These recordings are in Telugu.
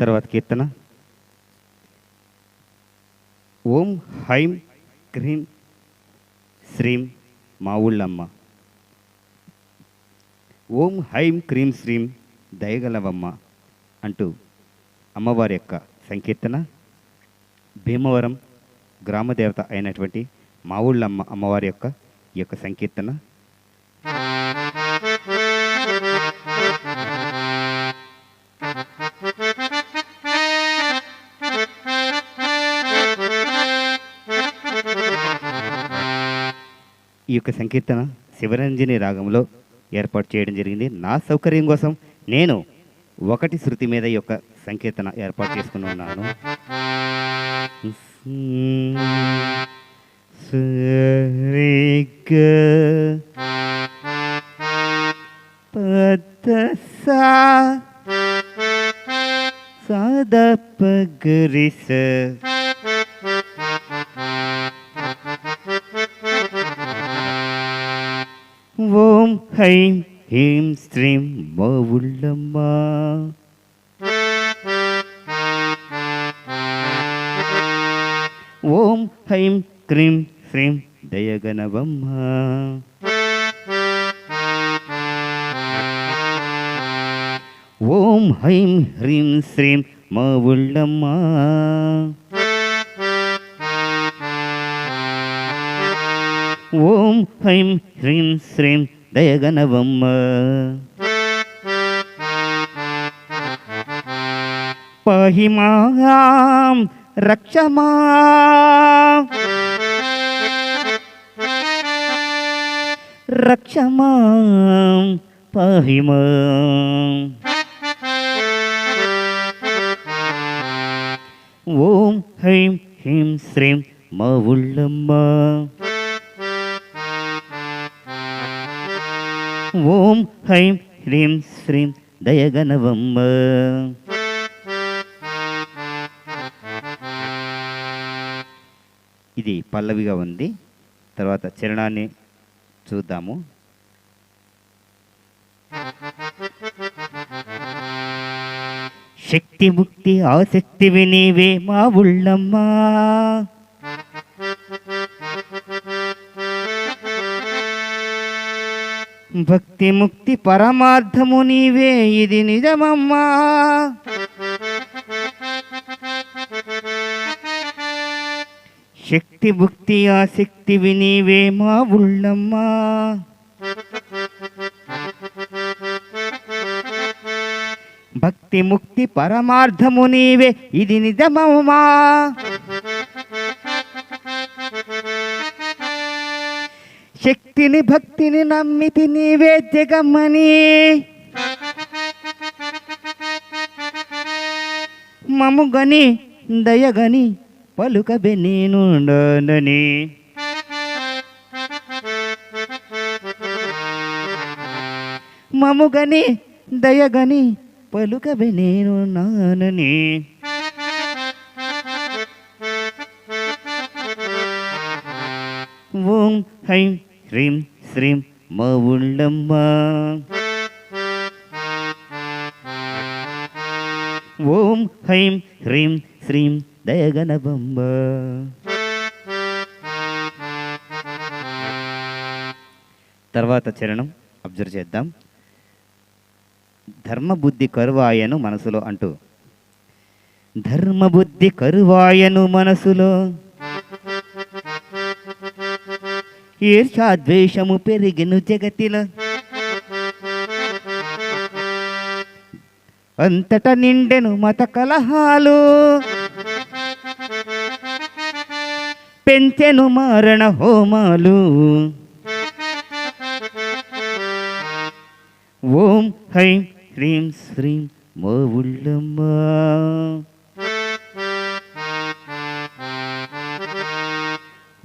తర్వాత కీర్తన. ఓం హైం క్రీం శ్రీం మా ఊళ్ళమ్మ. ఓం హైం క్రీం శ్రీం దయగలవమ్మ అంటూ అమ్మవారి యొక్క సంకీర్తన. భీమవరం గ్రామదేవత అయినటువంటి మా ఊళ్ళమ్మ అమ్మవారి యొక్క ఈ యొక్క సంకీర్తన. ఈ యొక్క సంకీర్తన శివరంజని రాగంలో ఏర్పాటు చేయడం జరిగింది. నా సౌకర్యం కోసం నేను ఒకటి శృతి మీద ఈ యొక్క సంకీర్తన ఏర్పాటు చేసుకుని ఉన్నాను. సరిగ పదసా సాదపగరిస ఓం హైం హ్రీం శ్రీం మౌళ్ళమ్మా ఓం హైం క్రీం శ్రీం దయగనవమ్మ ఓం హైం హ్రీం శ్రీం మౌళ్ళమ్మ ఓం హైం హ్రీం శ్రీం దయగనవమ్మ. పాహి రక్షమా రక్షమా పాహి ఓం హ్రీం హ్రీం శ్రీం మా ఉళ్ళమ్మ ఓం హైం హ్రీం శ్రీం దయగనవమ్మ. ఇది పల్లవిగా ఉంది. తర్వాత చరణాన్ని చూద్దాము. శక్తి ముక్తి ఆసక్తివి నీవే మా ఉళ్ళమ్మా. భక్తి ముక్తి పరమార్థము నీవే ఇది నిజమమ్మా. శక్తి భక్తి ఆసక్తి నీవే మా ఉళ్ళమ్మా. భక్తి ముక్తి పరమార్థము నీవే ఇది నిజమమ్మా. శక్తిని భక్తిని నమ్మితి నీవే జగమ్మని మముగని దయగని పలుకబె నేనుండనని మముగని దయగని పలుకబె నేను నానని ఓం హైం శ్రీం శ్రీం మా ఉండమ్మ ఓం హైం హ్రీం శ్రీం దయగనబమ్మ తర్వాత చరణం అబ్జర్వ్ చేద్దాం. ధర్మబుద్ధి కరువాయను మనసులో అంటూ. ధర్మబుద్ధి కరువాయను మనసులో. ఈర్షాద్వేషము పెరిగిను జగతిలో. అంతట నిండెను మత కలహాలు. పెంచెను మారణ హోమాలు. ఓం హైం హ్రీం శ్రీం మో ఉళ్ళమ్మా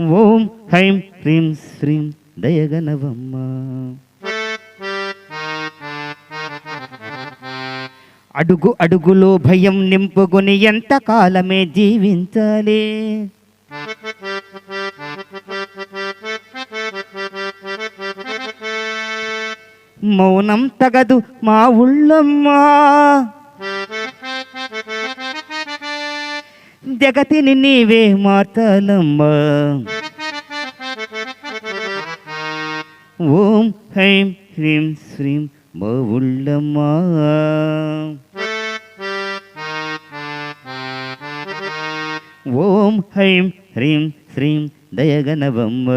ఓం హైం హ్రీం శ్రీం దయగనవమ్మ. అడుగు అడుగులో భయం నింపుకొని ఎంత కాలమే జీవించాలి? మౌనం తగదు మా ఉళ్ళమ్మా. జగతిని నీవే మార్చాలమ్మా ఓం హైం హ్రీం శ్రీం బౌళ్ళమ్మా ఓం హైం హ్రీం శ్రీం దయగనవమ్మ.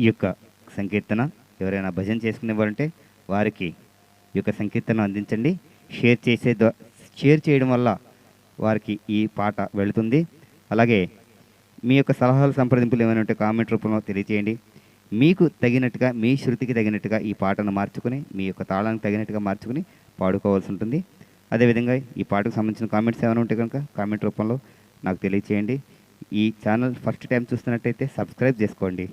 ఈ యొక్క సంకీర్తన ఎవరైనా భజన చేసుకునేవారంటే వారికి ఈ యొక్క సంకీర్తన అందించండి. షేర్ చేసే ద్వా- షేర్ చేయడం వల్ల వారికి ఈ పాట వెళుతుంది. అలాగే మీ యొక్క సలహాలు సంప్రదింపులు ఏమైనా ఉంటే కామెంట్ రూపంలో తెలియజేయండి మీకు తగినట్టుగా మీ శృతికి తగినట్టుగా ఈ పాటను మార్చుకుని మీ యొక్క తాళానికి తగినట్టుగా మార్చుకుని పాడుకోవాల్సి ఉంటుంది. అదేవిధంగా ఈ పాటకు సంబంధించిన కామెంట్స్ ఏమైనా ఉంటే కనుక కామెంట్ రూపంలో నాకు తెలియచేయండి. ఈ ఛానల్ ఫస్ట్ టైం చూస్తున్నట్టయితే సబ్స్క్రైబ్ చేసుకోండి.